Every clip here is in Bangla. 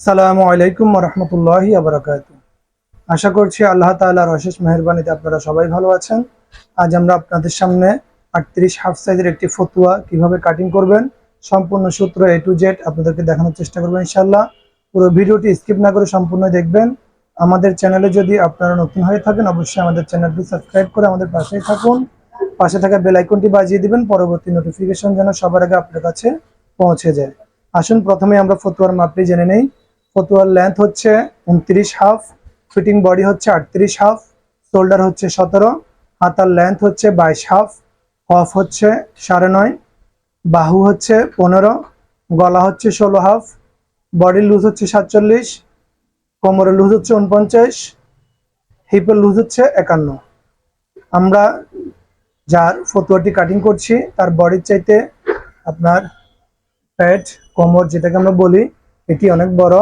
সালামু আলাইকুম রহমতুল্লাহি আবরাকাত আশা করছি আল্লাহ তাআলার অশেষ মেহরবানিতে আপনারা সবাই ভালো আছেন। আজ আমরা আপনাদের সামনে আটত্রিশ হাফ সাইজের একটি ফতুয়া কীভাবে কাটিং করবেন, সম্পূর্ণ সূত্র এ টু জেড আপনাদেরকে দেখানোর চেষ্টা করবেন ইনশাল্লাহ পুরো ভিডিওটি স্কিপ না করে সম্পূর্ণ দেখবেন। আমাদের চ্যানেলে যদি আপনারা নতুন হয়ে থাকেন, অবশ্যই আমাদের চ্যানেলটি সাবস্ক্রাইব করে আমাদের পাশেই থাকুন। পাশে থাকা বেল আইকনটি বাজিয়ে দিবেন, পরবর্তী নোটিফিকেশন যেন সবার আগে আপনার কাছে পৌঁছে যায়। আসুন, প্রথমে আমরা ফতুয়ার মাপটি জেনে নেই। ফতুয়ার লেন্থ হচ্ছে উনত্রিশ হাফ ফিটিং বডি হচ্ছে আটত্রিশ হাফ শোল্ডার হচ্ছে সতেরো, হাতার লেন্থ হচ্ছে বাইশ হাফ কফ হচ্ছে সাড়ে নয়, বাহু হচ্ছে পনেরো, গলা হচ্ছে ষোলো হাফ বডির লুজ হচ্ছে সাতচল্লিশ কোমরের লুজ হচ্ছে উনপঞ্চাশ হিপের লুজ হচ্ছে একান্ন। আমরা যার ফতুয়াটি কাটিং করছি, তার বডির চাইতে আপনার প্যাট কোমর যেটাকে আমরা বলি, এটি অনেক বড়।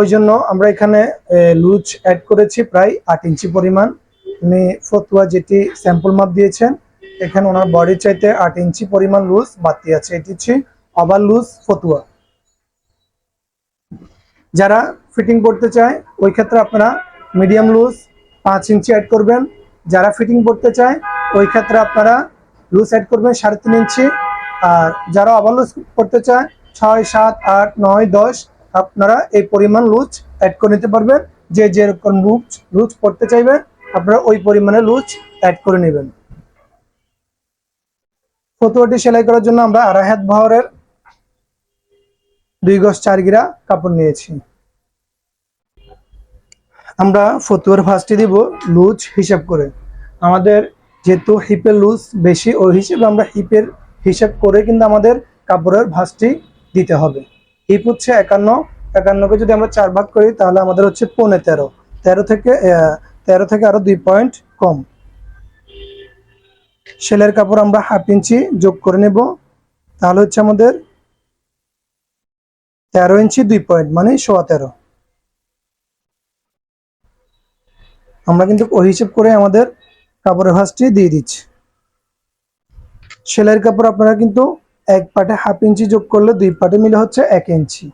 ওই জন্য আমরা এখানে লুজ অ্যাড করেছি প্রায় আট ইঞ্চি পরিমাণ। উনি ফতুয়া যেটি স্যাম্পল মাপ দিয়েছেন, এখানে ওনার বডির চাইতে আট ইঞ্চি পরিমাণ লুজ বাড়তি আছে। এটি হচ্ছে ওভার লুজ ফতুয়া। যারা ফিটিং করতে চায়, ওই ক্ষেত্রে আপনারা মিডিয়াম লুজ পাঁচ ইঞ্চি অ্যাড করবেন। যারা ফিটিং করতে চায়, ওই ক্ষেত্রে আপনারা লুজ অ্যাড করবেন সাড়ে তিন ইঞ্চি। আর যারা ওভার লুজ করতে চায়, ছয়, সাত, আট, নয়, দশ আপনারা এই পরিমাণ লুজ অ্যাড করে নিতে পারবেন। যে যেরকম লুজ লুজ করতে চাইবেন আপনারা ওই পরিমাণে লুজ অ্যাড করে নেবেন। ফতুয়াটি সেলাই করার জন্য আমরা আড়াই হাত বহরের দুই গজ চার গিরা কাপড় নিয়েছি। আমরা ফতুয়ার ফার্স্টে দিব লুজ হিসাব করে। আমাদের যেহেতু হিপের লুজ বেশি, ওই হিসেবে আমরা হিপের হিসাব করে কিন্তু আমাদের কাপড়ের ভাঁজটি দিতে হবে। হিপ হচ্ছে একান্ন, একান্নকে যদি আমরা চার ভাগ করি, তাহলে আমাদের হচ্ছে পৌনে তেরো। তেরো থেকে তেরো থেকে আরও দুই পয়েন্ট কম। সেলের কাপড় আমরা হাফ ইঞ্চি যোগ করে নেব। তাহলে হচ্ছে আমাদের তেরো ইঞ্চি দুই পয়েন্ট মানে সোয়া তেরো। আমরা কিন্তু ওই হিসেব করে আমাদের কাপড়ের ভাঁজটি দিয়ে দিচ্ছি। সেলাইয়ের কাপড় আপনারা কিন্তু এক পাটে হাফ ইঞ্চি যোগ করলে দুই পাটে মিলে হচ্ছে এক ইঞ্চি।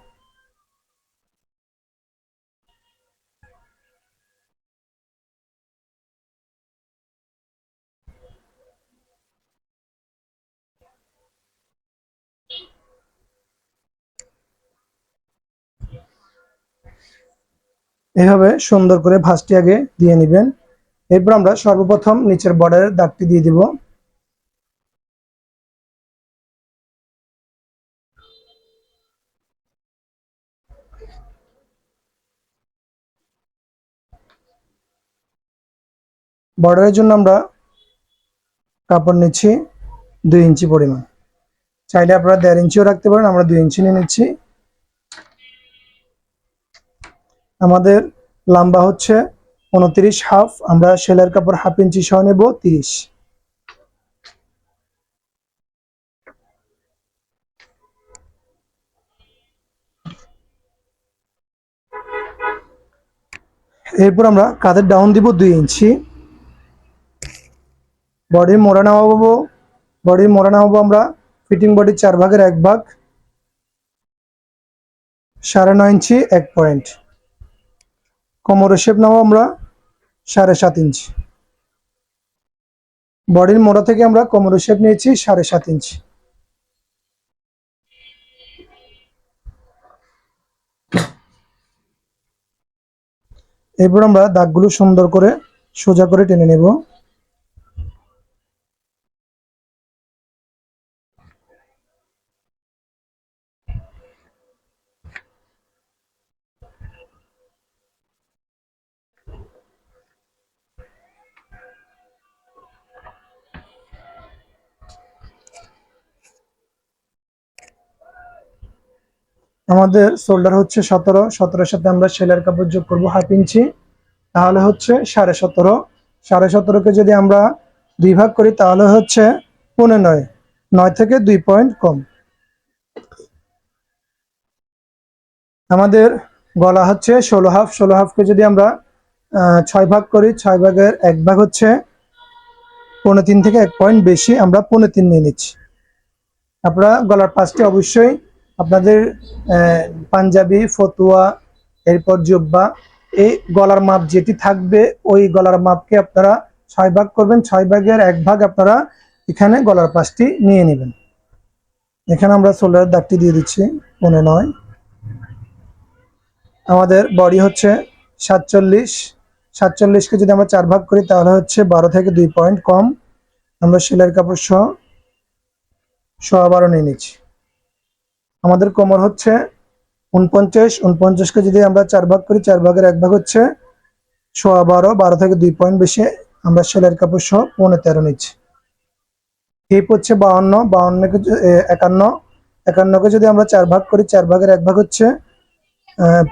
এভাবে সুন্দর করে ভাঁজটি আগে দিয়ে নেবেন। এরপর আমরা সর্বপ্রথম নিচের বর্ডারের দাগটি দিয়ে দিব। বর্ডারের জন্য আমরা কাপড় নিচ্ছি দুই ইঞ্চি পরিমাণ। চাইলে আপনারা দেড় ইঞ্চিও রাখতে পারেন, আমরা দুই ইঞ্চি নিয়ে নিচ্ছি। আমাদের লম্বা হচ্ছে উনত্রিশ হাফ, আমরা সেলাইয়ের কাপড় হাফ ইঞ্চি সহ নেব তিরিশ। এরপর আমরা কাঁধের ডাউন দিব দুই ইঞ্চি। বডির মোড়া নামাবো বডির মোড়া নামাবো আমরা। ফিটিং বডির চার ভাগের এক ভাগ। সাড়ে নয় ইঞ্চি, এক পয়েন্ট কোমরের শেপ নাও আমরা সাড়ে সাত ইঞ্চি। বডির মোড়া থেকে আমরা কোমরের শেপ নিয়েছি সাড়ে সাত ইঞ্চি। এরপর আমরা দাগগুলো সুন্দর করে সোজা করে টেনে নেব। আমাদের শোল্ডার হচ্ছে সতেরো, সতেরোর সাথে আমরা সেলাইয়ের কাপড় যোগ করব হাফ ইঞ্চি। তাহলে হচ্ছে সাড়ে সতেরো। সাড়ে সতেরোকে যদি আমরা দুই ভাগ করি, তাহলে হচ্ছে পৌনে নয়। নয় থেকে দুই পয়েন্ট কম। আমাদের গলা হচ্ছে ষোলো হাফ। ষোলো হাফকে যদি আমরা ছয় ভাগ করি, ছয় ভাগের এক ভাগ হচ্ছে পৌনে তিন থেকে এক পয়েন্ট বেশি আমরা পৌনে তিন নিয়ে নিচ্ছি। আপনারা গলার পাঁচটি অবশ্যই আপনাদের পাঞ্জাবি, ফতুয়া, এরপর জুব্বা, এই গলার মাপ যেটি থাকবে, ওই গলার মাপকে আপনারা ছয় ভাগ করবেন। ছয় ভাগের এক ভাগ আপনারা এখানে গলার পাশটি নিয়ে নেবেন। এখানে আমরা সোল্ডারের দাগটি দিয়ে দিচ্ছি, পনে নয়। আমাদের বডি হচ্ছে সাতচল্লিশ। সাতচল্লিশকে যদি আমরা চার ভাগ করি, তাহলে হচ্ছে বারো থেকে দুই পয়েন্ট কম। আমরা সেলাইয়ের কাপড় সহ সোয়া বারো নিয়ে নিচ্ছি। আমাদের কোমর হচ্ছে উনপঞ্চাশ উনপঞ্চাশকে যদি আমরা চার ভাগ করি, চার ভাগের এক ভাগ হচ্ছে সোয়া বারো বারো থেকে দুই পয়েন্ট বেশি আমরা সেলাইয়ের কাপড় সহ পৌনে তেরো নিচ্ছি। হিপ হচ্ছে বাউন্ন বাউন্নকে একান্ন একান্নকে যদি আমরা চার ভাগ করি, চার ভাগের এক ভাগ হচ্ছে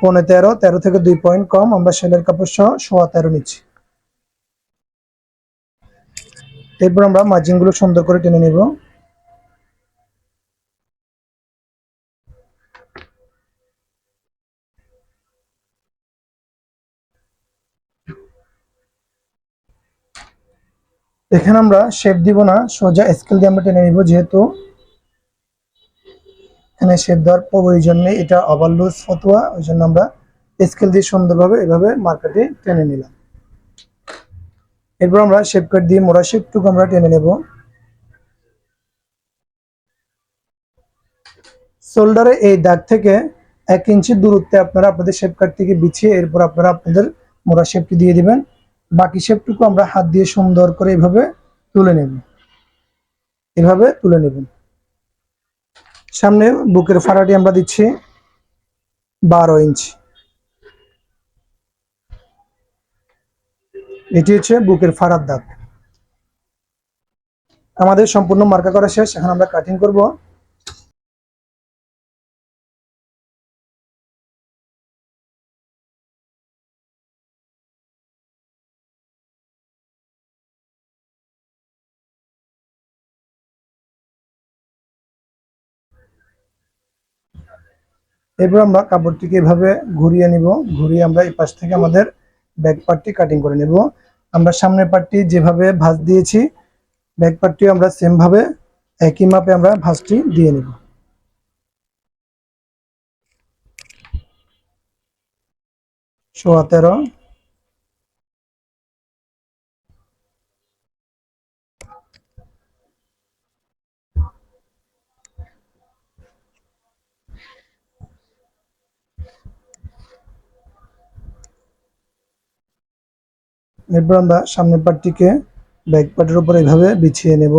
পৌনে তেরো তেরো থেকে দুই পয়েন্ট কম আমরা সেলের কাপড় সহ সোয়া তেরো নিচ্ছি। এরপর আমরা মার্জিনগুলো সুন্দর করে টেনে নিব। এখানে আমরা শেপ দিব না, সোজা স্কেল দিয়ে আমরা টেনে নিব যেহেতু। এখানে শেপ দেওয়ার প্রয়োজন নেই এটা ওভার লুজ ফতোয়া, ওই জন্য আমরা স্কেল দিয়ে সুন্দরভাবে এভাবে মার্কেটে টেনে নিলাম। এরপর আমরা শেপ কাট দিয়ে মোড়া শেপটুকু আমরা টেনে নেব। শোল্ডারে এই দাগ থেকে এক ইঞ্চি দূরত্বে আপনারা আপনাদের শেপ কাট থেকে বিছিয়ে এরপর আপনারা আপনাদের মোড়া শেপটি দিয়ে দিবেন। বাকি শেপটুকু আমরা হাত দিয়ে সুন্দর করে এভাবে তুলে নেব। এভাবে তুলে নেবেন সামনে বুকের ফাড়াটি আমরা দিচ্ছি বারো ইঞ্চি। এটি হচ্ছে বুকের ফাড়ার দাগ। আমাদের সম্পূর্ণ মার্কা করা শেষ। এখন আমরা কাটিং করব। এরপর আমরা কাপড়টিকে এভাবে ঘুরিয়ে নিব। ঘুরিয়ে আমরা এই পাশ থেকে আমাদের ব্যাক পার্টটি কাটিং করে নেব। আমরা সামনের পার্টটি যেভাবে ভাঁজ দিয়েছি ব্যাক পার্টটিও আমরা সেমভাবে একই মাপে আমরা ভাঁজটি দিয়ে নেব। সোয়া তেরো এরপর আমরা সামনের পার্টটিকে ব্যাক পার্টের উপর এভাবে বিছিয়ে নেব।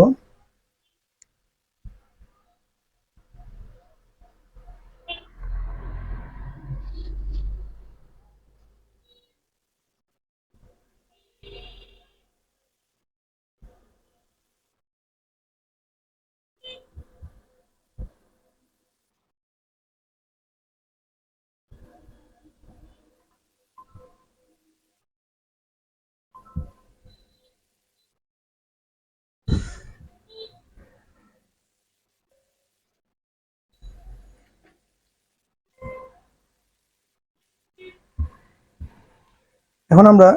এখন আমরা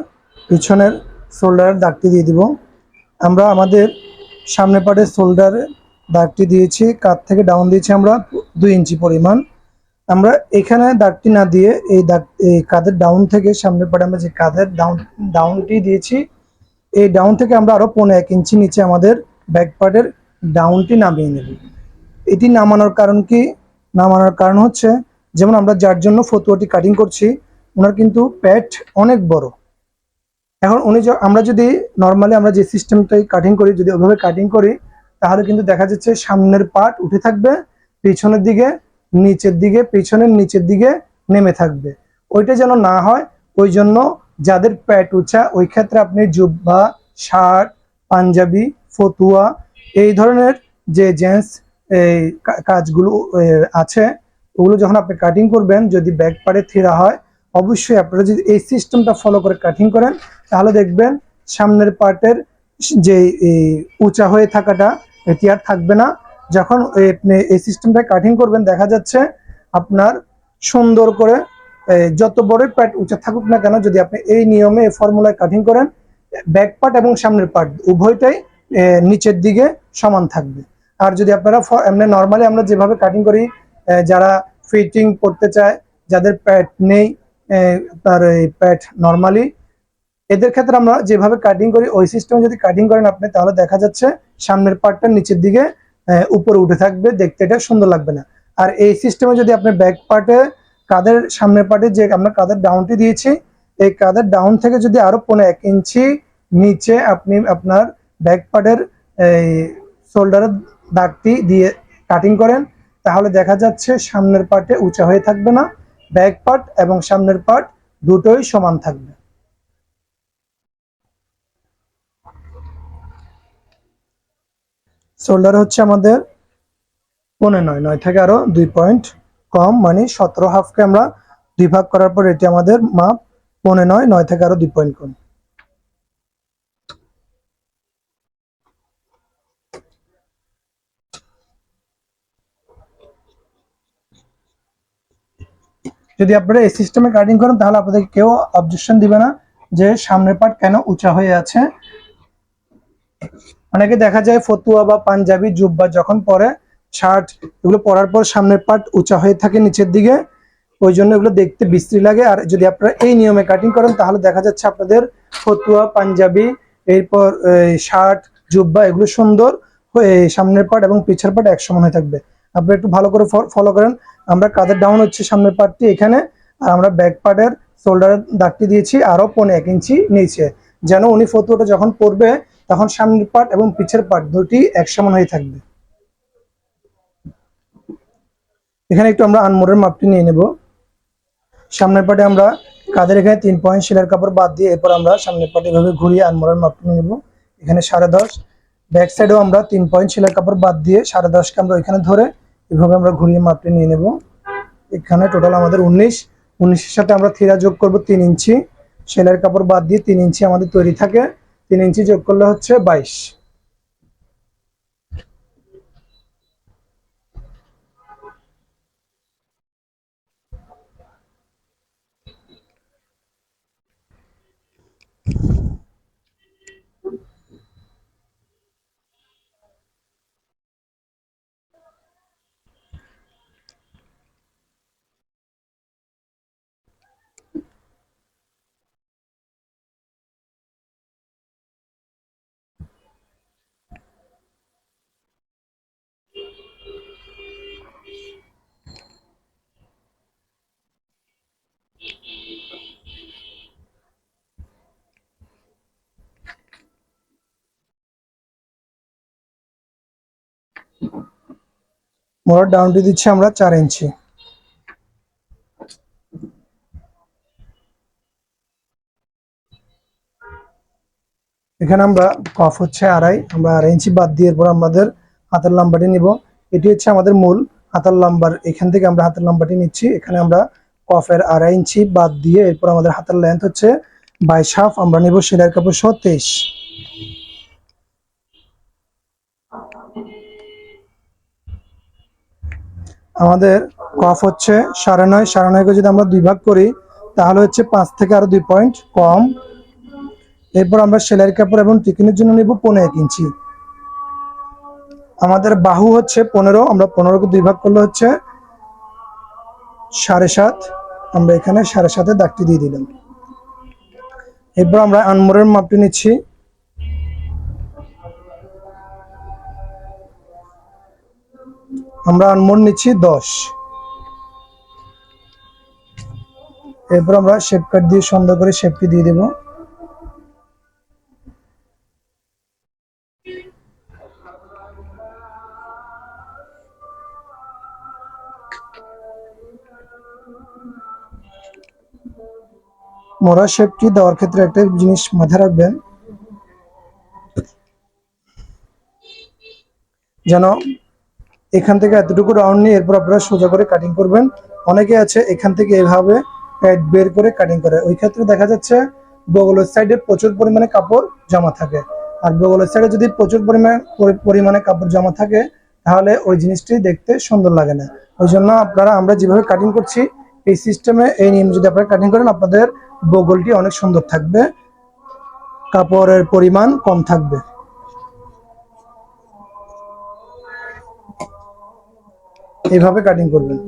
পিছনের শোল্ডারের দাগটি দিয়ে দিব। আমরা আমাদের সামনে পাটের শোল্ডারে দাগটি দিয়েছি কাত থেকে ডাউন দিয়েছি আমরা দুই ইঞ্চি পরিমাণ। আমরা এখানে দাগটি না দিয়ে এই দাগ, এই কাঁধের ডাউন থেকে সামনের পাটে আমরা যে কাঁধের ডাউন, ডাউনটি দিয়েছি, এই ডাউন থেকে আমরা আরও পনেরো এক ইঞ্চি নিচে আমাদের ব্যাক পার্টের ডাউনটি নামিয়ে নেব। এটি নামানোর কারণ কি? নামানোর কারণ হচ্ছে, যেমন আমরা যার জন্য ফতুয়াটি কাটিং করছি ওনার কিন্তু প্যাট অনেক বড়। এখন উনি আমরা যদি নর্মালি আমরা যে সিস্টেমটাই কাটিং করি, যদি ওভাবে কাটিং করি, তাহলে কিন্তু দেখা যাচ্ছে সামনের পার্ট উঠে থাকবে, পিছনের দিকে, নিচের দিকে, পিছনের নিচের দিকে নেমে থাকবে। ওইটা যেন না হয়, ওই জন্য যাদের প্যাট উঁচা, ওই ক্ষেত্রে আপনি জুব্বা, শার্ট, পাঞ্জাবি, ফতুয়া, এই ধরনের যে জেন্টস এই কাজগুলো আছে, ওগুলো যখন আপনি কাটিং করবেন, যদি ব্যাক পারে থিরা হয় অবশ্যই আপনারা যদি এই সিস্টেমটা ফলো করে কাটিং করেন, তাহলে দেখবেন সামনের পার্টের যে উঁচা হয়ে থাকাটা এটি আর থাকবে না। যখন আপনি এই সিস্টেমটা কাটিং করবেন, দেখা যাচ্ছে আপনার সুন্দর করে যত বড় প্যাট উঁচা থাকুক না কেন, যদি আপনি এই নিয়মে, এই ফর্মুলায় কাটিং করেন ব্যাক পার্ট এবং সামনের পার্ট উভয়টাই নিচের দিকে সমান থাকবে। আর যদি আপনারা এমনি নর্মালি আমরা যেভাবে কাটিং করি যারা ফিটিং করতে চায়, যাদের প্যাট নেই তার এই প্যাট নর্মালি এদের ক্ষেত্রে আমরা যেভাবে কাটিং করি, ওই সিস্টেমে যদি কাটিং করেন আপনি, তাহলে দেখা যাচ্ছে সামনের পার্টটা নিচের দিকে উপরে উঠে থাকবে, দেখতে এটা সুন্দর লাগবে না। আর এই সিস্টেমে যদি আপনি ব্যাক পার্টে কাদের সামনের পার্টে যে আমরা কাদের ডাউনটি দিয়েছি, এই কাদের ডাউন থেকে যদি আরও পনেরো এক ইঞ্চি নিচে আপনি আপনার ব্যাক পার্টের এই শোল্ডারের দাগটি দিয়ে কাটিং করেন, তাহলে দেখা যাচ্ছে সামনের পার্টে উঁচা হয়ে থাকবে না। ব্যাক পার্ট এবং সামনের পার্ট দুটোই সমান থাকবে। শোল্ডার হচ্ছে আমাদের পনে নয় নয় থেকে আরও দুই পয়েন্ট কম মানে সতেরো হাফকে আমরা দুই ভাগ করার পর এটি আমাদের মাপ পনে নয় নয় থেকে আরও দুই পয়েন্ট কম। যদি আপনারা এই সিস্টেমে কাটিং করেন, তাহলে আপনাদের কেউ অবজেকশন দিবে না যে সামনের পার্ট কেন উঁচা হয়ে আছে। অনেকে দেখা যায় ফতুয়া বা পাঞ্জাবি, জুব্বা যখন পরে শার্ট এগুলো পরার পর সামনের পার্ট উঁচা হয়ে থাকে নিচের দিকে, ওই জন্য এগুলো দেখতে বিশ্রী লাগে। আর যদি আপনারা এই নিয়মে কাটিং করেন, তাহলে দেখা যাচ্ছে আপনাদের ফতুয়া, পাঞ্জাবি, এরপর শার্ট জুব্বা এগুলো সুন্দর সামনের পার্ট এবং পিছের পার্ট এক সমান হয়ে থাকবে। আপনারা একটু ভালো করে ফলো করেন। আমরা কাদের ডাউন হচ্ছে সামনের পার্টটি এখানে, আর আমরা ব্যাক পার্টের শোল্ডারের দাগটি দিয়েছি আরও পনেরো এক ইঞ্চি নিচে। যেন উনি ফতুয়াটা যখন পরবে, তখন সামনের পার্ট এবং পিছের পার্ট দুটি এক সমান হয়ে থাকবে। এখানে একটু আমরা আনমোড়ের মাপটি নিয়ে নেব। সামনের পার্টে আমরা কাদের এখানে তিন পয়েন্ট সেলার কাপড় বাদ দিয়ে এরপর আমরা সামনের পার্টে এভাবে ঘুরিয়ে আনমোড়ের মাপটি নিয়ে নেব। এখানে সাড়ে দশ। ব্যাক সাইডেও আমরা তিন পয়েন্ট সেলার কাপড় বাদ দিয়ে সাড়ে দশকে আমরা ওইখানে ধরে এভাবে আমরা ঘুরিয়ে মাপটি নিয়ে নেব। এখানে টোটাল আমাদের উনিশ। উনিশের সাথে আমরা থিরা যোগ করব তিন ইঞ্চি। সেলাইয়ের কাপড় বাদ দিয়ে তিন ইঞ্চি আমাদের তৈরি থাকে। তিন ইঞ্চি যোগ করলে হচ্ছে বাইশ। মোড়ার ডাউনটি দিচ্ছি আমরা চার ইঞ্চি। এখানে আমরা কফ হচ্ছে আড়াই, আমরা আড়াই ইঞ্চি বাদ দিয়ে এরপর আমাদের হাতের লাম্বাটি নিব। এটি হচ্ছে আমাদের মূল হাতের লাম্বার। এখান থেকে আমরা হাতের লাম্বাটি নিচ্ছি। এখানে আমরা কফের আড়াই ইঞ্চি বাদ দিয়ে এরপর আমাদের হাতের লেন্থ হচ্ছে বাইশ হাফ, আমরা নিব সেলাই কাপড় সহ তেইশ। আমাদের কফ হচ্ছে সাড়ে নয়, সাড়ে নয়কে যদি আমরা দুই ভাগ করি, তাহলে হচ্ছে পাঁচ থেকে আরও দুই পয়েন্ট কম। এরপর আমরা সেলাইয়ের কাপড় এবং টিকিনের জন্য নিব পনেরো এক ইঞ্চি। আমাদের বাহু হচ্ছে পনেরো, আমরা পনেরোকে দুই ভাগ করলে হচ্ছে সাড়ে সাত। আমরা এখানে সাড়ে সাতে দাগটি দিয়ে দিলাম। এরপর আমরা আনমোরের মাপটি নিচ্ছি। আমরা আনমোর নিচ্ছি দশ। এরপর আমরা শেপ কাট দিয়ে সুন্দর করে শেপটি দিয়ে দেবো। মোড়া শেপটি দেওয়ার ক্ষেত্রে একটা জিনিস মাথায় রাখবেন। যেন এখান থেকে এতটুকু রাউন্ড নিয়ে এরপর আপনারা সোজা করে কাটিং করবেন। অনেকে আছে এখান থেকে এভাবে বের করে কাটিং করে। ওই ক্ষেত্রে দেখা যাচ্ছে বগলের সাইডে প্রচুর পরিমাণে কাপড় জমা থাকে। আর বগলের সাইডে যদি প্রচুর পরিমাণে পরিমাণে কাপড় জমা থাকে, তাহলে ওই জিনিসটি দেখতে সুন্দর লাগে না। ওই জন্য আপনারা, আমরা যেভাবে কাটিং করছি, এই সিস্টেমে এই নিয়ম যদি আপনারা কাটিং করেন, আপনাদের বগলটি অনেক সুন্দর থাকবে। কাপড়ের পরিমাণ কম থাকবে। এইভাবে কাটিং করবেন।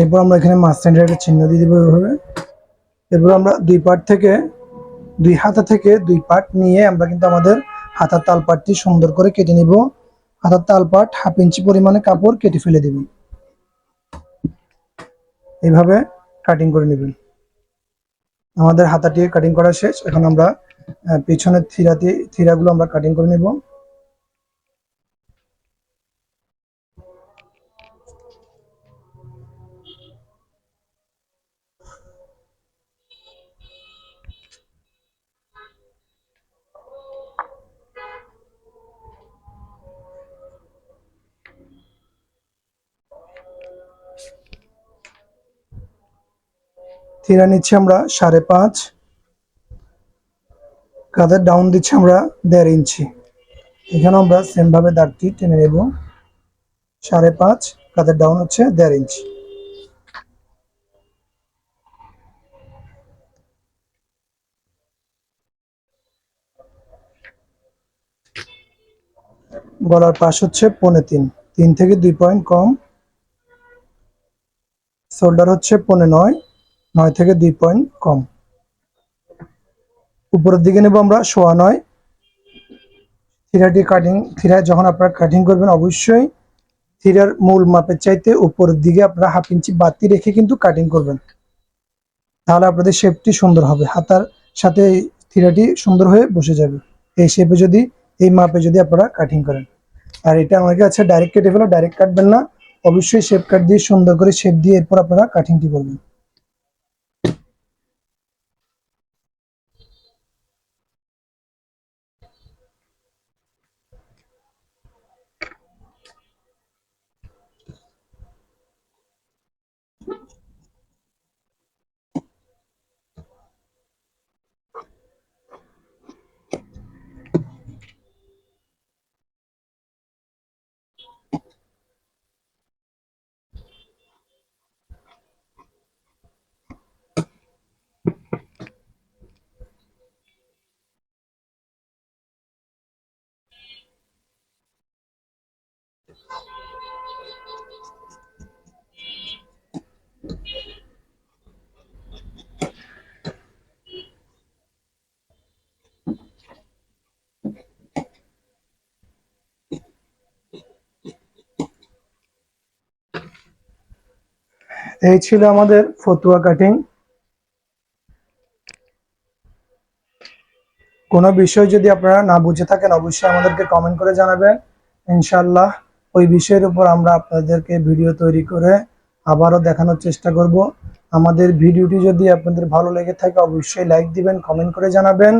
এরপর আমরা এখানে মাঝখানটা একটা চিহ্ন দিয়ে দেবো এভাবে। এরপর আমরা দুই পার্ট থেকে, দুই হাতা থেকে দুই পার্ট নিয়ে আমরা কিন্তু আমাদের হাতার তাল পাটটি সুন্দর করে কেটে নিব। হাতার তাল পাট হাফ ইঞ্চি পরিমাণে কাপড় কেটে ফেলে দেব। এইভাবে কাটিং করে নেবেন। আমাদের হাতাটি কাটিং করা শেষ। এখন আমরা পিছনের থিরাতে থিরাগুলো আমরা কাটিং করে নেব। থিরা নিচ্ছি আমরা সাড়ে পাঁচ। কাঁধের ডাউন দিচ্ছি আমরা দেড় ইঞ্চি। এখানে আমরা সেম ভাবে দাগটি টেনে নেব। সাড়ে পাঁচ কাঁধের ডাউন হচ্ছে দেড় ইঞ্চি। গলার পাশ হচ্ছে পৌনে তিন। তিন থেকে দুই পয়েন্ট কম। শোল্ডার হচ্ছে পৌনে নয়। নয় থেকে দুই পয়েন্ট কম। উপরের দিকে নেব আমরা সোয়া নয়। থিরাটি কাটিং থিরা যখন আপনারা কাটিং করবেন অবশ্যই থিরার মূল মাপের চাইতে উপরের দিকে আপনারা হাফ ইঞ্চি বাতি রেখে কিন্তু কাটিং করবেন। তাহলে আপনাদের শেপটি সুন্দর হবে, হাতার সাথে থিরাটি সুন্দর হয়ে বসে যাবে। এই শেপে যদি, এই মাপে যদি আপনারা কাটিং করেন। আর এটা অনেকে আছে ডাইরেক্ট কেটে ফেলো ডাইরেক্ট কাটবেন না। অবশ্যই শেপ কাট দিয়ে সুন্দর করে শেপ দিয়ে এরপর আপনারা কাটিংটি করবেন। এই ছিল আমাদের ফতুয়া কাটিং কোনো বিষয় যদি আপনারা না বুঝে থাকেন, অবশ্যই আমাদেরকে কমেন্ট করে জানাবেন। ইনশাল্লাহ ওই বিষয়ের উপর আমরা আপনাদেরকে ভিডিও তৈরি করে আবারও দেখানোর চেষ্টা করব। আমাদের ভিডিওটি যদি আপনাদের ভালো লেগে থাকে, অবশ্যই লাইক দিবেন, কমেন্ট করে জানাবেন।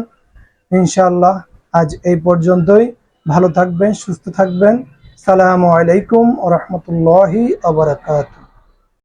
ইনশাআল্লাহ আজ এই পর্যন্তই। ভালো থাকবেন, সুস্থ থাকবেন। সালামু আলাইকুম রহমতুল্লাহি আবরাকাতুহ